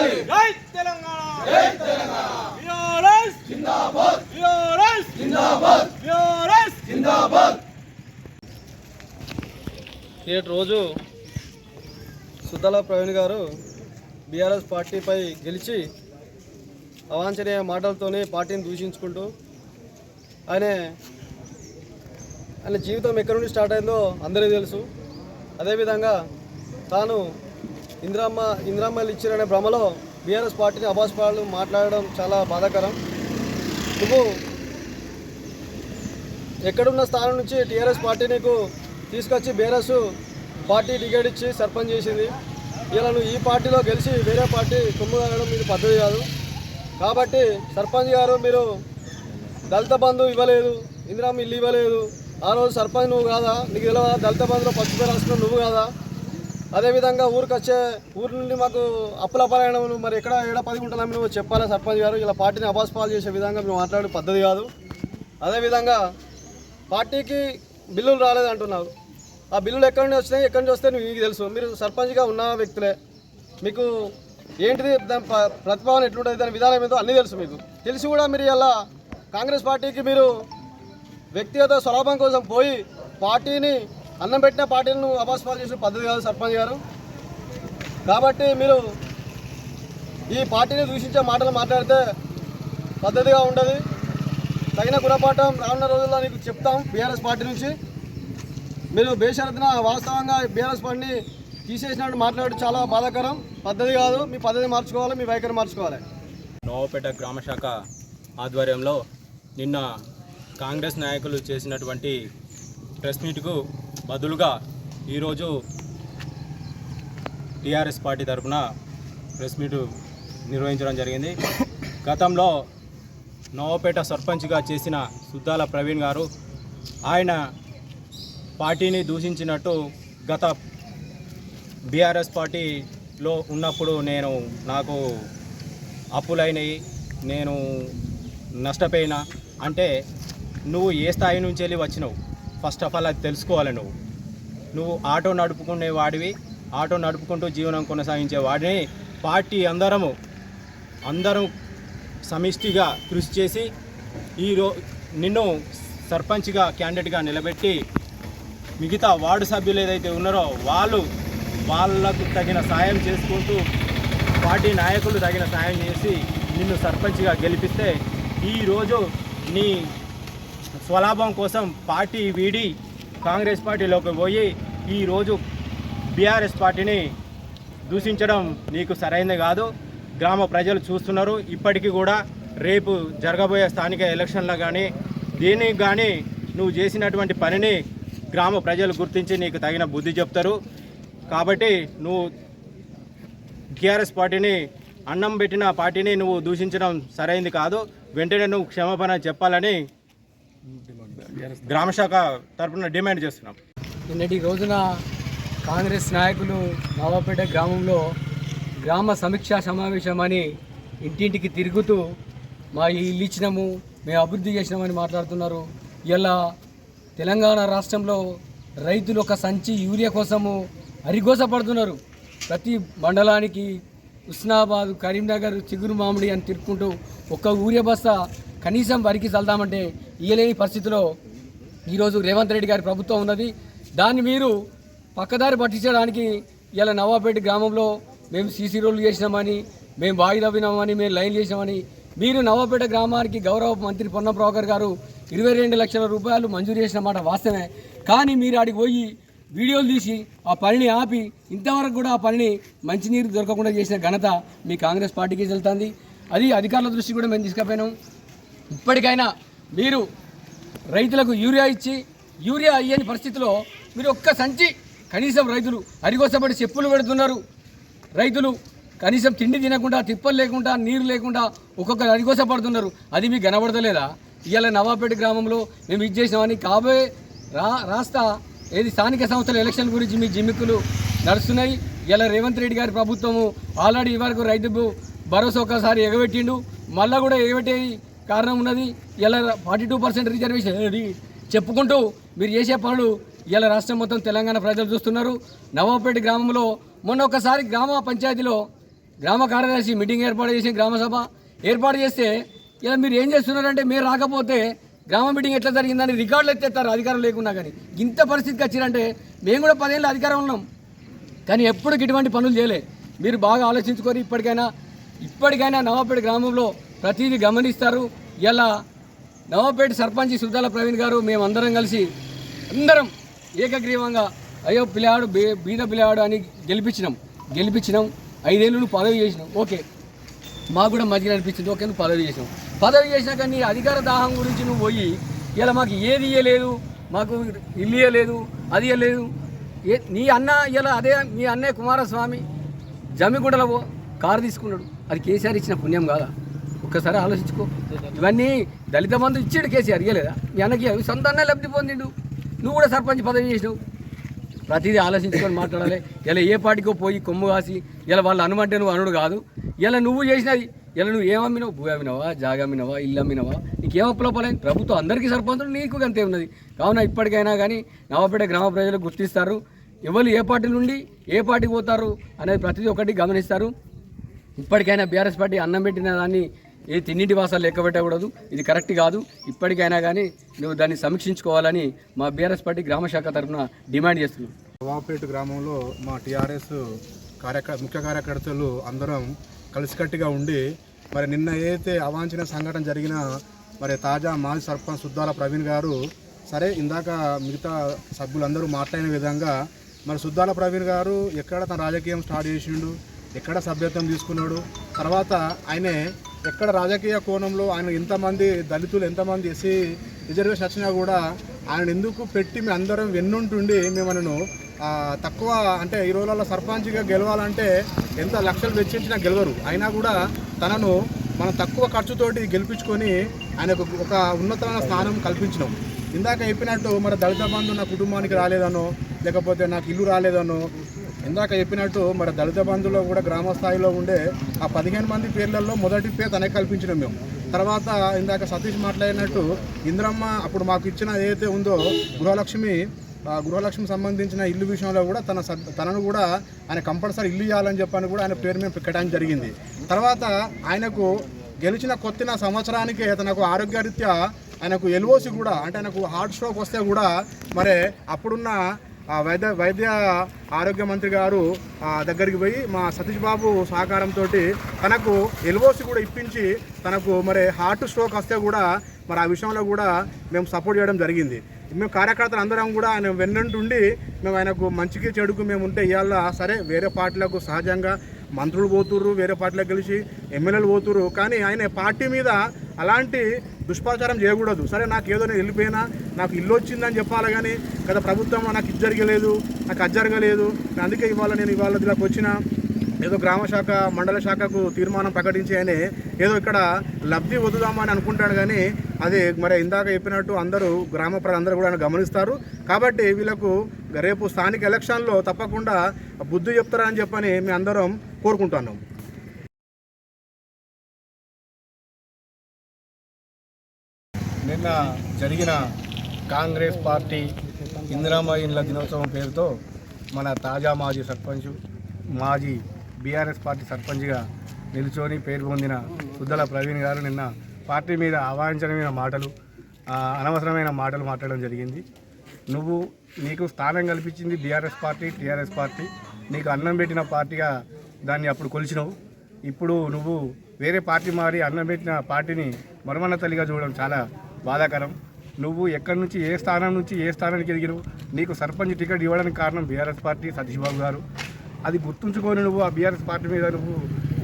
నాయకత్వం జై తెలంగాణ. జై తెలంగాణ. జిందాబాద్. జిందాబాద్. టిఆర్ఎస్ నేటి రోజు సుద్దల ప్రవీణ్ గారు బీఆర్ఎస్ పార్టీపై గెలిచి అవాంఛనీయ మాటలతోనే పార్టీని దూషించుకుంటూ ఆయన ఆయన జీవితం ఎక్కడి నుండి స్టార్ట్ అయిందో అందరికీ తెలుసు. అదేవిధంగా తాను ఇందిరామ్మ ఇందిరామ్మలు ఇచ్చారనే భ్రమలో బీఆర్ఎస్ పార్టీని అబాస్పాలు మాట్లాడడం చాలా బాధాకరం. నువ్వు ఎక్కడున్న స్థానం నుంచి టీఆర్ఎస్ పార్టీ నీకు తీసుకొచ్చి బీఆర్ఎస్ పార్టీ టికెట్ ఇచ్చి సర్పంచ్ చేసింది. ఇలా నువ్వు ఈ పార్టీలో గెలిచి వేరే పార్టీ కొమ్ము మీరు పద్ధతి కాదు. కాబట్టి సర్పంచ్ గారు మీరు దళిత బంధు ఇవ్వలేదు ఇందిరామ్మ ఇల్లు ఇవ్వలేదు. ఆ రోజు సర్పంచ్ నువ్వు కాదా? నీకు ఇలా దళిత బంధులో పసుపు రాసుకున్నావు నువ్వు కాదా? అదేవిధంగా ఊరికి వచ్చే ఊరి నుండి మాకు అప్పుల పలాయనం మరి ఎక్కడ ఎడ పది గుంటలు మేము చెప్పాలా సర్పంచ్ గారు? ఇలా పార్టీని అబాస్పాలు చేసే విధంగా మేము మాట్లాడే పద్ధతి కాదు. అదేవిధంగా పార్టీకి బిల్లులు రాలేదంటున్నారు ఆ బిల్లులు ఎక్కడి నుండి వచ్చినాయి? ఎక్కడి నుంచి వస్తే మీకు తెలుసు. మీరు సర్పంచ్గా ఉన్న వ్యక్తులే. మీకు ఏంటిది? దాని ప్రతిభావన ఎట్లుంటుంది? దాని విధానం ఏదో అన్నీ తెలుసు మీకు. తెలిసి కూడా మీరు ఇలా కాంగ్రెస్ పార్టీకి మీరు వ్యక్తిగత స్వలాభం కోసం పోయి పార్టీని అన్నం పెట్టిన పార్టీలను అపాస్పాలు చేసిన పద్ధతి కాదు సర్పంచ్ గారు. కాబట్టి మీరు ఈ పార్టీని దూషించే మాటలు మాట్లాడితే పద్ధతిగా ఉండదు. తగిన గుణపాఠం రానున్న రోజుల్లో నీకు చెప్తాం బీఆర్ఎస్ పార్టీ నుంచి. మీరు బేషరత్న వాస్తవంగా బీఆర్ఎస్ పార్టీని తీసేసినట్టు మాట్లాడడం చాలా బాధాకరం. పద్ధతి కాదు మీ పద్ధతి మార్చుకోవాలి మీ వైఖరి మార్చుకోవాలి. నోవపేట గ్రామశాఖ ఆధ్వర్యంలో నిన్న కాంగ్రెస్ నాయకులు చేసినటువంటి ప్రెస్ మీట్కు బదులుగా ఈరోజు టీఆర్ఎస్ పార్టీ తరఫున ప్రెస్ మీట్ నిర్వహించడం జరిగింది. గతంలో నవాపేట సర్పంచ్గా చేసిన సుద్దాల ప్రవీణ్ గారు ఆయన పార్టీని దూషించినట్టు గత బీఆర్ఎస్ పార్టీలో ఉన్నప్పుడు నేను నాకు అప్పులైనవి నేను నష్టపోయినా. అంటే నువ్వు ఏ స్థాయి నుంచి వెళ్ళి వచ్చినావు? ఫస్ట్ ఆఫ్ ఆల్ అది తెలుసుకోవాలి నువ్వు. నువ్వు ఆటో నడుపుకునే వాడివి ఆటో నడుపుకుంటూ జీవనం కొనసాగించే వాడిని. పార్టీ అందరము అందరం సమిష్టిగా కృషి చేసి ఈరో నిన్ను సర్పంచ్గా క్యాండిడేట్గా నిలబెట్టి మిగతా వార్డు సభ్యులు ఏదైతే ఉన్నారో వాళ్ళు వాళ్ళకు తగిన సాయం చేసుకుంటూ పార్టీ నాయకులు తగిన సాయం చేసి నిన్ను సర్పంచ్గా గెలిపిస్తే ఈరోజు నీ స్వలాభం కోసం పార్టీ వీడి కాంగ్రెస్ పార్టీలోకి పోయి ఈరోజు బీఆర్ఎస్ పార్టీని దూషించడం నీకు సరైనది కాదు. గ్రామ ప్రజలు చూస్తున్నారు. ఇప్పటికీ కూడా రేపు జరగబోయే స్థానిక ఎలక్షన్లో కానీ దీనికి కానీ నువ్వు చేసినటువంటి పనిని గ్రామ ప్రజలు గుర్తించి నీకు తగిన బుద్ధి చెప్తారు. కాబట్టి నువ్వు టీఆర్ఎస్ పార్టీని అన్నం పెట్టిన పార్టీని నువ్వు దూషించడం సరైంది కాదు. వెంటనే నువ్వు క్షమాపణ చెప్పాలని గ్రామశాఖ తరఫున డిమాండ్ చేస్తున్నాం. నిన్నటి రోజున కాంగ్రెస్ నాయకులు నవాపేట గ్రామంలో గ్రామ సమీక్షా సమావేశం అని ఇంటింటికి తిరుగుతూ మా ఇల్లు ఇచ్చినాము మేము అభివృద్ధి చేసినామని మాట్లాడుతున్నారు. ఇలా తెలంగాణ రాష్ట్రంలో రైతులు ఒక సంచి యూరియా కోసము అరిగోసపడుతున్నారు ప్రతి మండలానికి ఉస్నాబాద్ కరీంనగర్ చిగురు మామిడి అని తిరుక్కుంటూ ఒక్క యూరియా బస్తా కనీసం వరికి చల్దామంటే ఇయ్యలేని పరిస్థితిలో ఈరోజు రేవంత్ రెడ్డి గారి ప్రభుత్వం ఉన్నది. దాన్ని మీరు పక్కదారి పట్టించడానికి ఇలా నవాపేట గ్రామంలో మేము సీసీ రోడ్లు చేసినామని మేము బావి తవ్వినామని మేము లైన్ చేసినామని మీరు నవాపేట గ్రామానికి గౌరవ మంత్రి పొన్న ప్రభాకర్ గారు ఇరవై రెండు లక్షల రూపాయలు మంజూరు చేసిన మాట వాస్తవమే. కానీ మీరు ఆడికి పోయి వీడియోలు తీసి ఆ పనిని ఆపి ఇంతవరకు కూడా ఆ పనిని మంచినీరు దొరకకుండా చేసిన ఘనత మీ కాంగ్రెస్ పార్టీకి చెల్లుతుంది అది అధికారుల దృష్టి కూడా మేము తీసుకుపోయినాం. ఇప్పటికైనా మీరు రైతులకు యూరియా ఇచ్చి యూరియా అయ్యని పరిస్థితిలో మీరు ఒక్క సంచి కనీసం రైతులు అరిగోసపడి చెప్పులు పెడుతున్నారు. రైతులు కనీసం తిండి తినకుండా తిప్పలు లేకుండా నీరు లేకుండా ఒక్కొక్కరు అరిగోసపడుతున్నారు అది మీకు కనబడతలేదా? ఇవాళ నవాపేట గ్రామంలో మేము ఇది చేసినామని కాబోయే రా రాష్ట్ర ఏది స్థానిక సంస్థల ఎలక్షన్ గురించి మీ జిమ్మిక్కులు నడుస్తున్నాయి. ఇలా రేవంత్ రెడ్డి గారి ప్రభుత్వము ఆల్రెడీ ఇవరకు రైతు భరోసా ఒకసారి ఎగబెట్టిండు. మళ్ళా కూడా ఎగబెట్టేది కారణం ఉన్నది ఇలా ఫార్టీ టూ పర్సెంట్ రిజర్వేషన్ చెప్పుకుంటూ మీరు చేసే పనులు ఇలా రాష్ట్రం మొత్తం తెలంగాణ ప్రజలు చూస్తున్నారు. నవాపేట గ్రామంలో మొన్న ఒకసారి గ్రామ పంచాయతీలో గ్రామ కార్యదర్శి మీటింగ్ ఏర్పాటు చేసి గ్రామ సభ. ఏర్పాటు చేస్తే ఇలా మీరు ఏం చేస్తున్నారంటే మీరు రాకపోతే గ్రామ మీటింగ్ ఎట్లా జరిగిందని రికార్డులు ఎత్తేస్తారు అధికారం లేకున్నా కానీ. ఇంత పరిస్థితికి వచ్చిరంటే మేము కూడా పదేళ్ళు అధికారం ఉన్నాం. కానీ ఎప్పుడు ఇటువంటి పనులు చేయలే. మీరు బాగా ఆలోచించుకొని ఇప్పటికైనా ఇప్పటికైనా నవాపేట గ్రామంలో ప్రతిదీ గమనిస్తారు. ఇలా నవాపేట సర్పంచ్ సుద్దాల ప్రవీణ్ గారు మేమందరం కలిసి అందరం ఏకగ్రీవంగా అయ్యో పిల్లాడు బీద పిల్లాడు అని గెలిపించినాం. గెలిపించినాం. ఐదేళ్ళు నువ్వు పదవి చేసినాం. ఓకే. మాకు కూడా మంచిగా అనిపించింది. ఓకే నువ్వు పదవి చేసినాం? పదవి చేసినాక నీ అధికార దాహం గురించి నువ్వు పోయి ఇలా మాకు ఏది ఇయ్యలేదు మాకు ఇల్లు ఇయ్యలేదు అది ఇయ్యలేదు. నీ అన్న ఇలా అదే మీ అన్నయ్య కుమారస్వామి జమ్మిగూడలో కారు తీసుకున్నాడు. అది కేసీఆర్ ఇచ్చిన పుణ్యం కాదా? ఒక్కసారి ఆలోచించుకో. ఇవన్నీ దళిత బంధు ఇచ్చాడు కేసీఆర్ ఇయ్యలేదా? మీ అన్నకి అవి సొంత లబ్ధి పొందిండు. నువ్వు కూడా సర్పంచ్ పదవి చేసినావు. ప్రతిదీ ఆలోచించుకొని మాట్లాడాలి. ఇలా ఏ పాటికో పోయి కొమ్ము కాసి ఇలా వాళ్ళు అనుమంటే నువ్వు అనుడు కాదు. ఇలా నువ్వు చేసినది ఇలా నువ్వు ఏమమ్మినావు? భూ అమ్మినావా? జాగా అమ్మినావా? ఇల్లు అమ్మినావా? నీకేం అప్పులోపలేదు ప్రభుత్వం అందరికీ సర్పంచులు నీకు అంతే ఉన్నది. కావున ఇప్పటికైనా కానీ నవాపేట గ్రామ ప్రజలు గుర్తిస్తారు. ఎవరు ఏ పార్టీ నుండి ఏ పార్టీకి పోతారు అనేది ప్రతిదీ ఒకటి గమనిస్తారు. ఇప్పటికైనా బీఆర్ఎస్ పార్టీ అన్నం పెట్టిన దాన్ని ఏ తిన్నింటి వాసాలు లెక్క పెట్టకూడదు ఇది కరెక్ట్ కాదు. ఇప్పటికైనా కానీ నువ్వు దాన్ని సమీక్షించుకోవాలని మా బీఆర్ఎస్ పార్టీ గ్రామ శాఖ తరఫున డిమాండ్ చేస్తున్నాం. వాపేట గ్రామంలో మా టీఆర్ఎస్ కార్యక ముఖ్య కార్యకర్తలు అందరం కలిసికట్టుగా ఉండి మరి నిన్న ఏదైతే అవాంఛనీయ సంఘటన జరిగినా మరి తాజా మాజీ సర్పంచ్ సుద్దాల ప్రవీణ్ గారు సరే ఇందాక మిగతా సభ్యులందరూ మాట్లాడిన విధంగా మరి సుద్దాల ప్రవీణ్ గారు ఎక్కడ తన రాజకీయం స్టార్ట్ చేసిండు ఎక్కడ సభ్యత్వం తీసుకున్నాడు తర్వాత ఆయనే ఎక్కడ రాజకీయ కోణంలో ఆయన ఎంతమంది దళితులు ఎంతమంది ఎస్సీ రిజర్వేషన్ వచ్చినా కూడా ఆయన ఎందుకు పెట్టి మేము అందరం వెన్నుంటుండి మేము తక్కువ అంటే ఈ రోజులలో సర్పంచ్గా గెలవాలంటే ఎంత లక్షలు వెచ్చించినా గెలవరు. అయినా కూడా తనను మనం తక్కువ ఖర్చుతోటి గెలిపించుకొని ఆయనకు ఒక ఉన్నతమైన స్థానం కల్పించినాం. ఇందాక చెప్పినట్టు మరి దళిత బంధు నా కుటుంబానికి రాలేదనో లేకపోతే నాకు ఇల్లు రాలేదనో ఇందాక చెప్పినట్టు మరి దళిత బంధులో కూడా గ్రామ స్థాయిలో ఉండే ఆ పదిహేను మంది పేర్లలో మొదటి పేరు తనకి కల్పించినాం మేము. తర్వాత ఇందాక సతీష్ మాట్లాడినట్టు ఇంద్రమ్మ అప్పుడు మాకు ఇచ్చిన ఏదైతే ఉందో గృహలక్ష్మి గృహలక్ష్మి సంబంధించిన ఇల్లు విషయంలో కూడా తన తనను కూడా ఆయన కంపల్సరీ ఇల్లు ఇవ్వాలని చెప్పని కూడా ఆయన పేరు మేము పెట్టడానికి జరిగింది. తర్వాత ఆయనకు గెలిచిన కొత్తిన సంవత్సరానికే తనకు ఆరోగ్యరీత్యా ఆయనకు ఎల్ఓసి కూడా అంటే ఆయనకు హార్ట్ స్ట్రోక్ వస్తే కూడా మరి అప్పుడున్న ఆ వైద్య వైద్య ఆరోగ్య మంత్రి గారు దగ్గరికి పోయి మా సతీష్ బాబు సహకారంతో తనకు ఎల్ఓసి కూడా ఇప్పించి తనకు మరి హార్ట్ స్ట్రోక్ వస్తే కూడా మరి ఆ విషయంలో కూడా మేము సపోర్ట్ చేయడం జరిగింది. మేము కార్యకర్తలు అందరం కూడా ఆయన వెన్నంటుండి మేము ఆయనకు మంచికి చెడుకు మేము ఉంటే ఇవాళ సరే వేరే పార్టీలకు సహజంగా మంత్రులు పోతుర్రు వేరే పార్టీలకు గెలిచి ఎమ్మెల్యేలు పోతుర్రు. కానీ ఆయన పార్టీ మీద అలాంటి దుష్ప్రచారం చేయకూడదు. సరే నాకు ఏదో నేను వెళ్ళిపోయినా నాకు ఇల్లు వచ్చిందని చెప్పాలి కానీ గత ప్రభుత్వంలో నాకు ఇది జరగలేదు నాకు అది జరగలేదు అందుకే ఇవాళ నేను ఇవాళ ఇలాకి వచ్చిన ఏదో గ్రామ శాఖ మండల శాఖకు తీర్మానం ప్రకటించి ఏదో ఇక్కడ లబ్ధి వదుదామని అనుకుంటాడు కానీ అది మరి ఇందాక చెప్పినట్టు అందరూ గ్రామ ప్రజలందరూ కూడా ఆయన గమనిస్తారు. కాబట్టి వీళ్ళకు రేపు స్థానిక ఎలక్షన్లో తప్పకుండా బుద్ధి చెప్తారని చెప్పని మేము అందరం కోరుకుంటున్నాం. నిన్న జరిగిన కాంగ్రెస్ పార్టీ ఇందిరామ ఇండ్ల దినోత్సవం పేరుతో మన తాజా మాజీ సర్పంచ్ మాజీ బీఆర్ఎస్ పార్టీ సర్పంచ్గా నిలుచొని పేరు పొందిన సుద్దల ప్రవీణ్ గారు నిన్న పార్టీ మీద అవాంఛనమైన మాటలు అనవసరమైన మాటలు మాట్లాడడం జరిగింది. నువ్వు నీకు స్థానం కల్పించింది బీఆర్ఎస్ పార్టీ టీఆర్ఎస్ పార్టీ. నీకు అన్నం పెట్టిన పార్టీగా దాన్ని అప్పుడు కొలిచినవు. ఇప్పుడు నువ్వు వేరే పార్టీ మారి అన్నం పెట్టిన పార్టీని మరమన్న తల్లిగా చూడడం చాలా బాధాకరం. నువ్వు ఎక్కడి నుంచి ఏ స్థానం నుంచి ఏ స్థానానికి ఎదిగినవు? నీకు సర్పంచ్ టికెట్ ఇవ్వడానికి కారణం బీఆర్ఎస్ పార్టీ సతీష్ బాబు గారు. అది గుర్తుంచుకొని నువ్వు ఆ బీఆర్ఎస్ పార్టీ మీద నువ్వు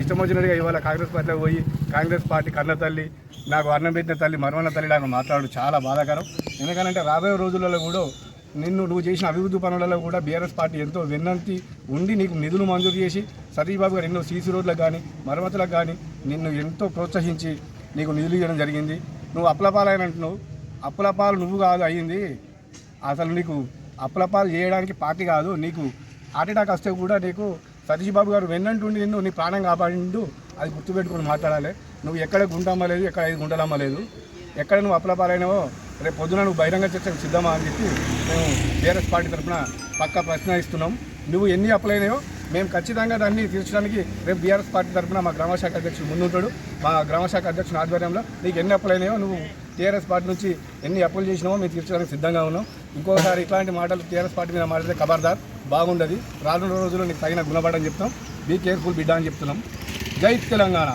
ఇష్టం వచ్చినట్టుగా ఇవాళ కాంగ్రెస్ పార్టీలో పోయి కాంగ్రెస్ పార్టీ కన్న తల్లి నాకు అన్నం పెట్టిన తల్లి మరవన్న తల్లి నాకు మాట్లాడు. చాలా బాధాకరం. ఎందుకంటే రాబోయే రోజులలో కూడా నిన్ను నువ్వు చేసిన అభివృద్ధి పనులలో కూడా బీఆర్ఎస్ పార్టీ ఎంతో విన్నంతి ఉండి నీకు నిధులు మంజూరు చేసి సతీష్బాబు గారు ఎన్నో సీసీ రోడ్లకు కానీ మరమ్మతులకు కానీ నిన్ను ఎంతో ప్రోత్సహించి నీకు నిధులు ఇవ్వడం జరిగింది. నువ్వు అప్లపాలైన అంటున్నావు. అప్పులపాలు నువ్వు కాదు అయ్యింది. అసలు నీకు అప్పులపాలు చేయడానికి పార్టీ కాదు. నీకు హార్ట్ అటాక్ వస్తే కూడా నీకు సతీష్ బాబు గారు వెన్నంటుండి నిన్ను నీ ప్రాణం కాపాడిండు. అది గుర్తుపెట్టుకొని మాట్లాడాలి. నువ్వు ఎక్కడ గుండమ్మ లేదు ఎక్కడ ఐదు గుంటలమ్మ లేదు. ఎక్కడ నువ్వు అప్పులపాలైనవో రేపు పొద్దున నువ్వు బహిరంగ చర్చకు సిద్ధమా అని చెప్పి మేము బీఆర్ఎస్ పార్టీ తరఫున పక్కా ప్రశ్న ఇస్తున్నాం. నువ్వు ఎన్ని అప్పులైనాయో మేము ఖచ్చితంగా దాన్ని తీర్చడానికి రేపు బీఆర్ఎస్ పార్టీ తరఫున మా గ్రామశాఖ అధ్యక్షుడు ముందుంటాడు. మా గ్రామశాఖ అధ్యక్షుని ఆధ్వర్యంలో నీకు ఎన్ని అప్పులైనాయో నువ్వు టీఆర్ఎస్ పార్టీ నుంచి ఎన్ని అప్పులు చేసినావో మేము తీర్చడానికి సిద్ధంగా ఉన్నాం. ఇంకోసారి ఇట్లాంటి మాటలు టీఆర్ఎస్ పార్టీ మీద మాట్లాడితే ఖబర్దార్ బాగుండదు. రానున్న రోజుల్లో నీకు తగిన గుణపడని చెప్తాం. బీ కేర్ఫుల్ బిడ్డ అని చెప్తున్నాం. జై తెలంగాణ.